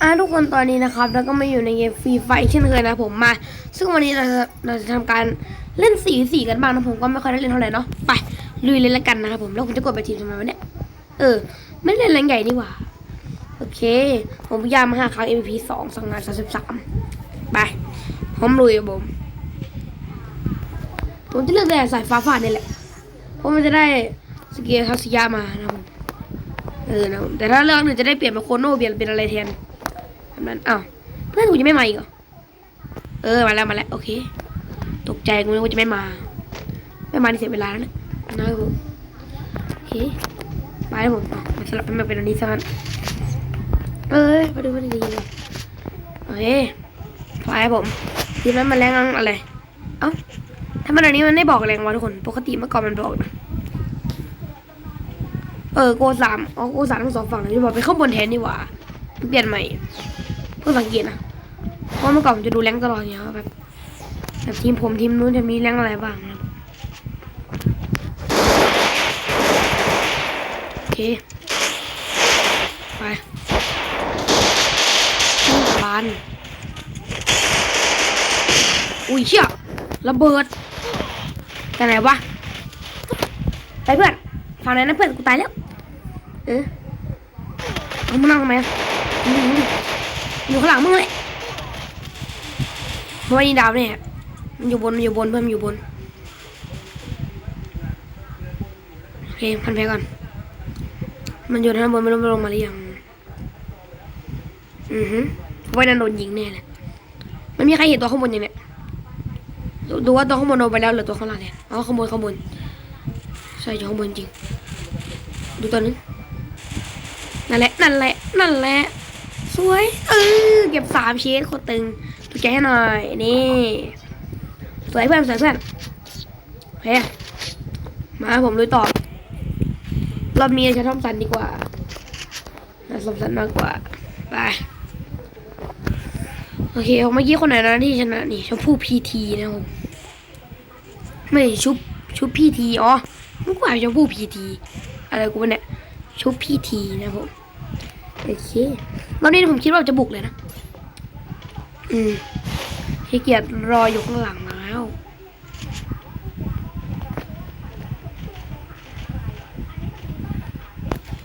อะทุกคนตอนนี้นะครับ แล้วก็มาอยู่ในเกมฟรีไฟเช่นเคยนะผมมา ซึ่งวันนี้เราจะเราจะทำการเล่นสีสีกันบ้างนะผมก็ไม่ค่อยได้เล่นเท่าไหร่เนาะไปลุยเล่นแล้วกันนะครับผมแล้วผมจะกดไปทีมทำไมวะเนี่ยเออ ไม่เล่นแรงใหญ่นี่หว่า โอเค ผมพยายามมาหาครั้ง MVP สองสองงานสามสิบสามไปพร้อมลุยครับผมผมจะเลือกแต่สายฟ้าฝาดนี่แหละเพราะมันจะได้สเกลทัศยามานะผมเออนะผมแต่ถ้าเลือกหนึ่งจะได้เปลี่ยนเป็นโคโน่เปลี่ยนเป็นอะไรแทน แบบนั้นอ้าวเพื่อนกูยังไม่มาอีกเหรอเออมาแล้วมาแล้วโอเค ตกใจกูนึกว่าจะไม่มา ไม่มานี่เสียเวลาแล้วนี่ยนะครับผมโอเคไปแล้วผมมาสลับเป็นมาเป็นอันนี้ซะงั้นเอ้ยมาดูมันดีเลยโอเคไปผมทีนั้นมาแรงอะไร เอ้าทำไมอันนี้มันไม่บอกแรงวะทุกคน ปกติเมื่อก่อนมันบอกนะเออโกสามอ๋อโกสามทั้งสองฝั่งเลยที่บอกไปข้างบนแทนนี่หว่า เปลี่ยนใหม่ เพิ่งสังเกตนะเพราะเมื่อก่อนผมจะดูแรงตลอดอย่างเงี้ยว่าแบบแบบทีมผมทีมนู้นจะมีแรงอะไรบ้างนะโอเคไปขึ้นบานอุ้ยเชี่ยระเบิดแต่ไหนวะไปเพื่อนฝั่งไหนนะเพื่อนกูตายแล้วเออเอามานั่งทำไมอะ อยู่ข้างหลังมึงเลยเพราะว่านี่ดาวเนี่ยมันอยู่บนมันอยู่บนเพื่อนมันอยู่บนโอเคพันแพ้ก่อน มันอยู่ด้านบนไม่รู้มันลงมาหรือยังอือฮึเพราะว่านั่นโดนยิงแน่เลยไม่มีใครเห็นตัวข้างบนอย่างเนี้ยดูว่าตัวข้างบนโดนไปแล้วหรือตัวข้างล่างเนี่ยอ๋อข้างบนข้างบนใช่อยู่ข้างบนจริง ดูตัวนึงนั่นแหละนั่นแหละนั่นแหละ วยเออเก็บสามเชดโคตรตึงถูกใจให้หน่อย นี่ สวยเพื่อนสวยเพื่อนโอเคมาผมลุยต่อรอบนี้ใช้ทอมสันดีกว่าน่าสมสันมากกว่า ไป โอเคเมื่อกี้คนไหนนะที่ชนะนี่ชมพู่พีทีนะครับผมไม่ชุบชุบพีทีอ๋อมึงกว่าชมพู่พีทีอะไรกูเนี่ยชุบพีทีนะครับผม โอเครอบนี้ผมคิดว่าจะบุกเลยนะ อืมขี้เกียจรออยู่ข้างหลังแล้ว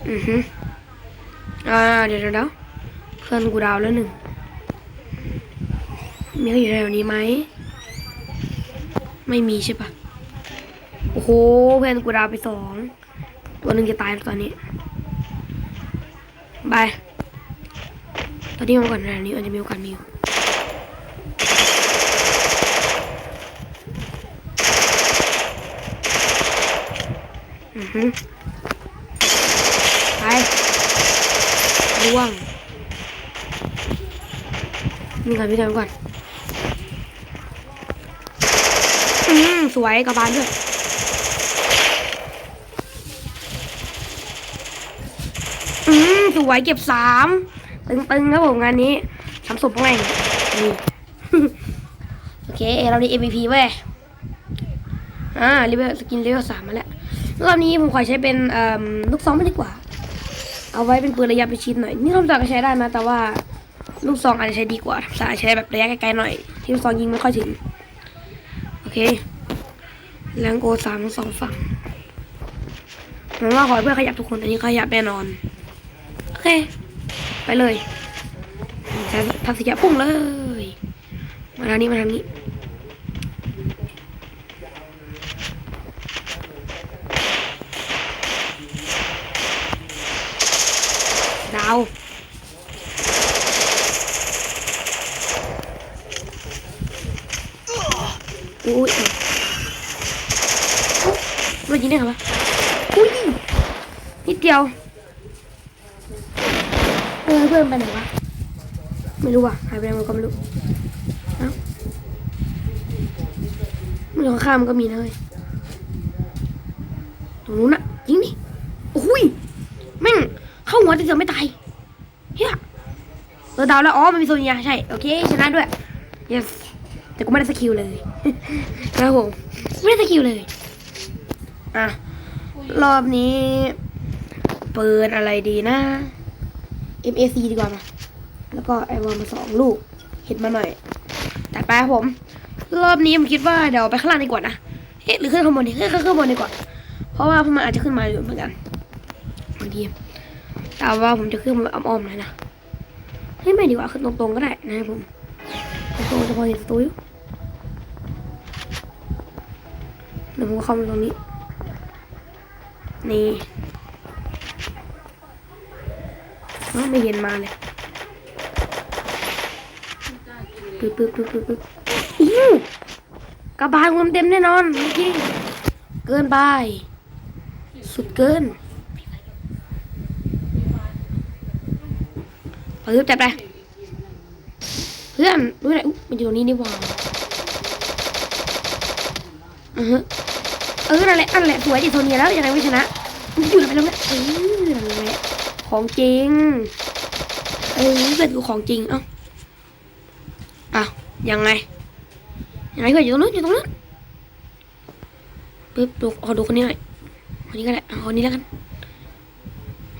อือฮึอ่าเดี๋ยวเดี๋ยวเดี๋ยวเพื่อนกูดาวแล้วหนึ่งมีใครอยู่แถวนี้ไหม ไม่มีใช่ปะโอ้โหเพื่อนกูดาวไปสองตัวหนึ่งจะตายแล้วตอนนี้ บายตอนนี้มาก่อนแถวนี้อาจจะมีโอกาสมีอยู่อือไปร่วงมีก่อนมีก่อนก่อนอืมสวยกับบานด้วย อืม สวยเก็บสามตึงๆครับผมงานนี้สามศพแม่งนี่โอเคเราได้ MVP เว้ยอ่าเลเวลสกินเลเวลสามมาแล้วรอบนี้ผมขอใช้เป็นลูกซองไม่ดีกว่า เอาไว้เป็นปืนระยะประชิดหน่อย นี่ทำจากก็ใช้ได้นะ แต่ว่าลูกซองอาจจะใช้ดีกว่าทำสายใช้แบบระยะไกลๆหน่อย ที่ลูกซองยิงไม่ค่อยถึง โอเคแรงโกสามสองฝั่งผมว่าขอเพื่อขยับทุกคนแต่นี้ขยับแน่นอน เคไปเลยใช้ทักษะพุ่งเลย มาทางนี้มาทางนี้ดาวอุ้ยมันยิงได้เหรอวะอุ้ยนิดเดียว เพื่อนไปไหนวะ ไม่รู้ว่ะหายไปไหนมันก็ไม่รู้เอ้ามันอยู่ข้ามันก็มีนะเว้ยตรงนู้นอะยิงดิโอ้ยแม่งเข้าหัวแต่เสือไม่ตายเฮียเออดาวแล้วอ๋อมันมีโซนยาใช่โอเคชนะด้วย yes แต่กูไม่ได้สกิลเลยนะครับผมไม่ได้สกิลเลยอะรอบนี้ เปิดอะไรดีนะ MAC ดีกว่ามาแล้วก็ไอวอลมาสองลูก เห็ดมาหน่อย แต่ไปครับผม รอบนี้ผมคิดว่าเดี๋ยวไปข้างล่างดีกว่านะเอ๊ะหรือขึ้นข้างบนดีขึ้นขึ้นข้างบนดีกว่า เพราะว่าพมันอาจจะขึ้นมาอยู่เหมือนกันบางทีแต่ว่าผมจะขึ้นมาอ้อมๆหน่อยนะเฮ้ยไม่ดีกว่าขึ้นตรงๆก็ได้นะครับผมตรงๆจะพอเห็นสตูอยู่เดี๋ยวผมเข้ามาตรงนี้ นี่ ไม่เห็นมาเลยปึ๊บปึ๊บปึ๊บปึ๊บปึ๊บอิ้กระบาลคนเต็มแน่นอนจริงๆเกินไป สุดเกินเอายึบจับไปเพื่อนรู้ไหนอุ๊ยมันอยู่ตรงนี้นี่หว่าอือฮะเออนั่นแหละนั่นแหละสวยดิโทเนียแล้วยังไงไม่ชนะมันอยู่ไหนไปแล้วเนี่ยเออนั่นแหละ ของจริงเออเพื่อนกูของจริงเอ้าอ้าวยังไงยังไงเพื่อนอยู่ตรงนู้นอยู่ตรงนู้นปึ๊บดูขอดูคนนี้หน่อยคนนี้ก็ได้เอาคนนี้แล้วกัน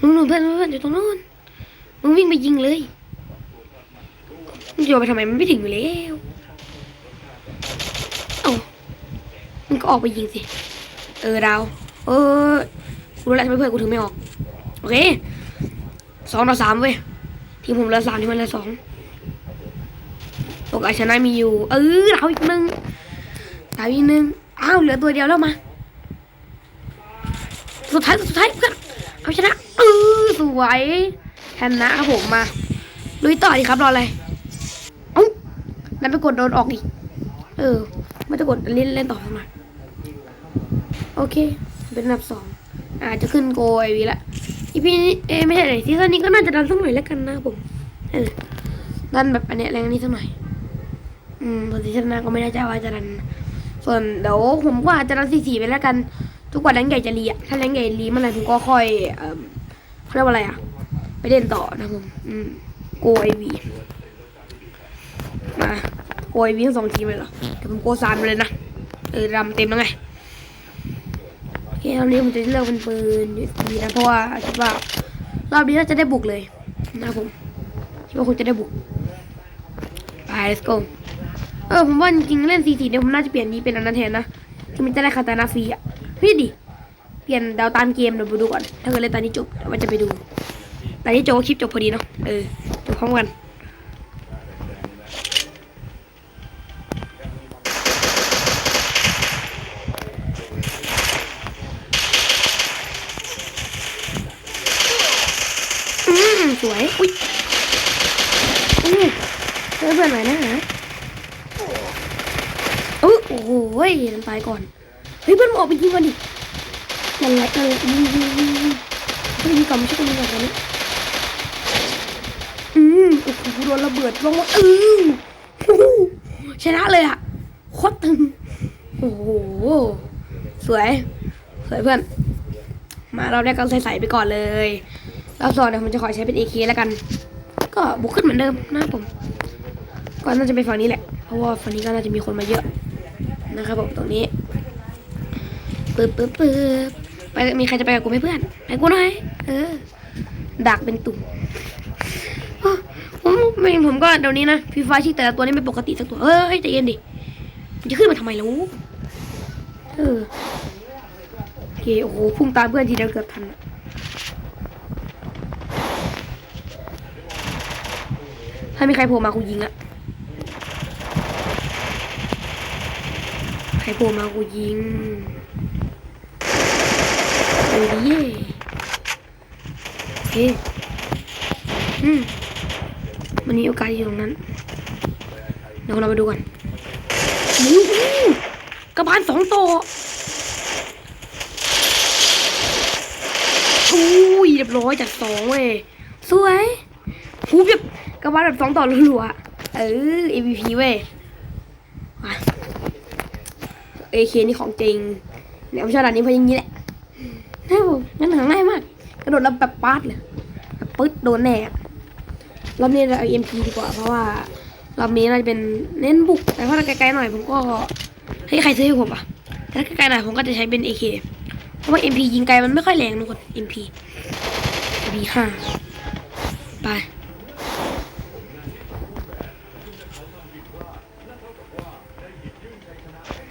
นู่นเพื่อนเพื่อนอยู่ตรงนู้นมึงวิ่งไปยิงเลยมึงจะเอาไปทำไมมันไม่ถึงอยู่แล้วเอ้ามึงก็ออกไปยิงสิเออดาวเออรู้แล้วทำไมเพื่อนกูถึงไม่ออกโอเค สองต่อสามเว้ยทีมผมเหลือสามทีมมันเหลือสองโอกาสชนะมีอยู่ เออดาอีกหนึ่งดาวอีกหนึ่งอ้าวเหลือตัวเดียวแล้วมา สุดท้ายสุดท้ายเพื่อนเอาชนะเออสวยชนะครับผมมาลุยต่อดีครับรออะไรเอ้าแล้วไปกดโดนออกอีก เออไม่จะกดเล่นเล่นต่อทำไมโอเค เป็นอันดับสองอาจจะขึ้นโกไอวีละ อีพีนี้เอไม่ใช่ไหนซีซั่นนี้ก็น่าจะดันสักหน่อยแล้วกันนะผมเออดันแบบอันเนี้ยแรงนี้สักหน่อย อืมส่วนซีซั่นหน้าก็ไม่แน่ใจว่าจะดัน ส่วนเดี๋ยวผมก็อาจจะดันสี่สี่ไปแล้วกัน ทุกวันแรงใหญ่จะรีอะถ้าแรงใหญ่รีเมื่อไหร่ผมก็ค่อยเอ่อเขาเรียกว่าอะไรอะไปเล่นต่อนะผมอืมโกไอวีมาโกไอวีทั้งสองทีมเลยเหรอแต่ผมโกซานไปเลยนะเออรำเต็มแล้วไง รอบนี้ผมจะเลือกเป็นปืนดีนะเพราะว่าคิดว่ารอบนี้น่าจะได้บุกเลยนะครับผมคิดว่าคุณจะได้บุกไป let's go เออผมว่าจริงเล่นซีสีเนี่ยผมน่าจะเปลี่ยนนี้เป็นอันนั้นแทนนะคือมันจะได้คาตานาฟรีอะพี่ดิเปลี่ยนดาวตามเกมเดี๋ยวไปดูก่อนถ้าเกิดเล่นตอนนี้จบเดี๋ยวจะไปดูตอนนี้จบคลิปจบพอดีเนาะเออจบพร้อมกัน อืมส วยอุ้ยอืมเจอเพื่อนหน่อยนะฮะเออโอ้โหเฮ้ยน้ำตายก่อน เฮ้ยเพื่อนมึงออกไปยิงก่อนดินั่นแหละเลยิงยิงยิงเฮ้ยยิงก่อนไม่ใช่คนยิงก่อนตอนนี้อืมโอ้โหโดนระเบิดลงมาอืมโอ้โหชนะเลยอะโคตรตึงโอ้โหสวย สวยเพื่อน มาเราได้ก็ใส่ๆไปก่อนเลย รอบสองเดี๋ยวผมจะขอใช้เป็น AK แล้วกัน ก็บุกขึ้นเหมือนเดิมนะผม ก็น่าจะเป็นฝั่งนี้แหละ เพราะว่าฝั่งนี้ก็น่าจะมีคนมาเยอะ นะครับผมตรงนี้ปึ๊บปึ๊บปึ๊บไปมีใครจะไปกับกูไหมเพื่อนไปกูหน่อยเออดักเป็นตุ่มโอ้ผมไม่ผมก็เดี๋ยวนี้นะฟีฟ้าชิแต่ละตัวนี่ไม่ปกติสักตัวเฮ้ยใจเย็นดิมันจะขึ้นมาทำไมล่ะอู้เออโอเคโอ้โหพุ่งตามเพื่อนทีเดียวเกือบทันอะ ถ้ามีใครโผล่มากูยิงอะใครโผล่มากูยิงเออดีเย่โอเคอืมมันมีโอกาสอยู่ตรงนั้นเดี๋ยวเราไปดูกันอู้หูกระบาลสองตัวอุ้ยเรียบร้อยจากสองเว้ยสวย หูแบบกระบาลแบบสองต่อรัวๆเออ MVP เว้ยเอเคนี่ของจริงเนี่ยผมชอบด่านนี้เพราะอย่างนี้แหละนะผมงั้นหาง่ายมาก กระโดดแล้วแบบปาดเลยแบบปึ๊ดโดนแน่รอบนี้เราเอา MP ดีกว่า เพราะว่ารอบนี้เราจะเป็นเน้นบุก แต่ถ้าไกลๆหน่อยผมก็ให้ใครซื้อให้ผมอะถ้าไกลๆหน่อยผมก็จะใช้เป็น AK เพราะว่า MP ยิงไกลมันไม่ค่อยแรงทุกคน MP MP ห้าไป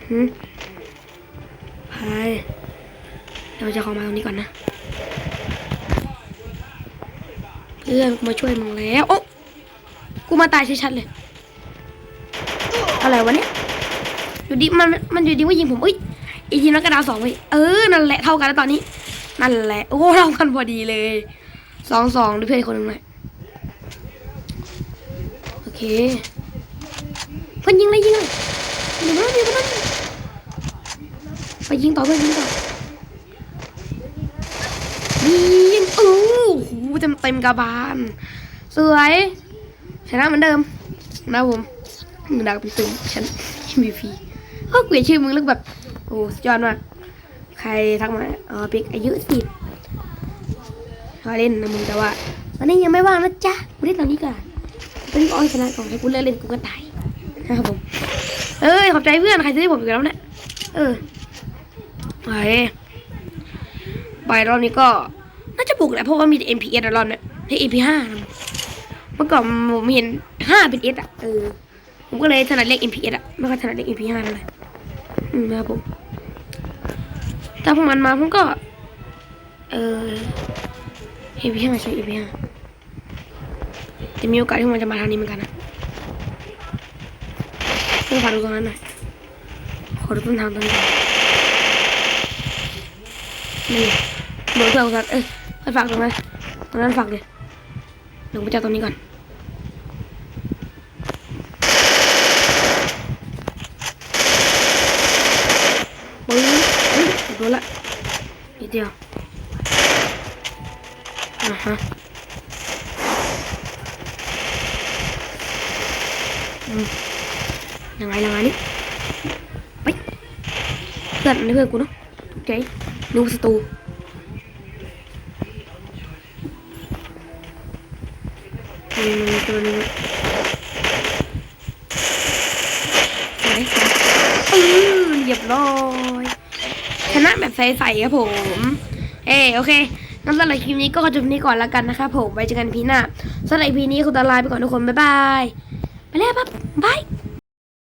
หืมไปเดี๋ยวจะขอมาตรงนี้ก่อนนะ เพื่อนกูมาช่วยมึงแล้ว โอ้กูมาตายชัดๆเลย อะไรวะเนี่ย อยู่ดีมันมันอยู่ดีว่ายิงผมอุ้ยอีกทีนั้นก็ดาวสองไปเออ นั่นแหละเท่ากันแล้วตอนนี้ นั่นแหละ โอ้เท่ากันพอดีเลยสองสองด้วยเพื่อนคนหนึ่งเลยโอเคเพื่อนยิงเลยยิงเลยเดี๋ยวมันเดี๋ยวมัน ไปยิงต่อเพื่อนยิงต่อยิงโอ้โหเต็มเต็มกระบาลสวยชนะเหมือนเดิมนะผมมึงดาวเป็นตึงฉัน MVP ก็เกลียดชื่อมึงแล้วแบบโอ้สุดยอดมากใครทักมาเออเป็กอายุสิบชอบเล่นนะมึงแต่ว่าตอนนี้ยังไม่ว่างนะจ๊ะกูเล่นตอนนี้ก่อนตอนนี้อ้อยชนะก่อนถ้ากูเลิกเล่นกูก็ตายนะครับผมเอ้ยขอบใจเพื่อนใครซื้อให้ผมอีกแล้วเนี่ยเออ ไปไปรอบนี้ก็น่าจะปลุกแหละเพราะว่ามีแต่ MPS อะรอบนี้ให้ MP5 นะเมื่อก่อนผมเห็น5เป็น S อะเออผมก็เลยถนัดเลข MPS อะไม่ค่อยถนัดเลข MP5 นั่นแหละอืมนะครับผมถ้าพวกมันมาผมก็ เออ MP5 ใช่ MP5 จะมีโอกาสที่มันจะมาทางนี้เหมือนกันนะเพื่อฝาดูตรงนั้นหน่อยขอดูต้นทางตรงนี้ นนี่เบอร์เพื่อนกันเอ้ยไปฝากตรงนั้นตรงนั้นฝากเลยเดี๋ยวผมไปจับตรงนี้ก่อนปึ้งเฮ้ยโดนละนิดเดียวอ่าฮะอืมยังไงยังไงนี่ไปเพื่อนนี่เพื่อนกูเนาะโอ เคดูสตูอืมตัวนี้ไหนอืมเรียบร้อยชนะแบบใสๆครับผมเออโอเคงั้นสำหรับคลิปนี้ก็ขอจบนี้ก่อนแล้วกันนะครับผม ไว้เจอกันพีหน้าสำหรับพีนี้คุณตาลาไปก่อนทุกคน บ๊ายบาย ไปแล้วครับบ